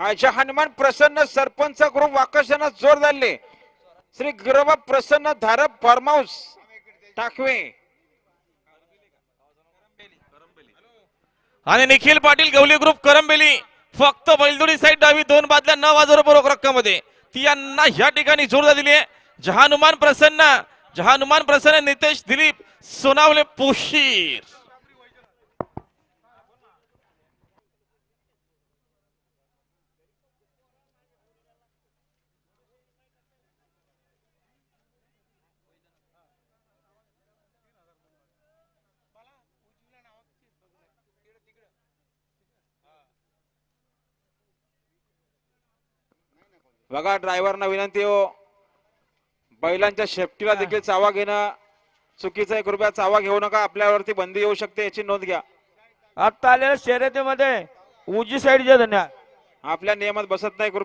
आयच्या हनुमान प्रसन्न सरपंच ग्रुप वाकर्षणात जोर धरले. श्री गिरोबा प्रसन्न धारप फार्म हाऊस टाकवे. आणि निखिल पाटील गवली ग्रुप करंबेली. फक्त बैलदोडी साईड डावी दोन बादल्या नऊ हजार रुपये रोख रक्कममध्ये. ती यांना ह्या ठिकाणी जोरदार दिली आहे. जहानुमान प्रसन्न जहानुमान प्रसन्न नितेश दिलीप सोनावले पोशीर. बघा ड्रायव्हरना विनंती हो. बैलांच्या शेपटीला देखील चावा घेणं चुकीचं आहे कृपया चावा घेऊ नका आपल्यावरती बंदी येऊ शकते याची नोंद घ्या. आता आलेल्या शर्यतीमध्ये उजी साईडच्या धन्या. आपल्या नियमात बसत नाही कृपया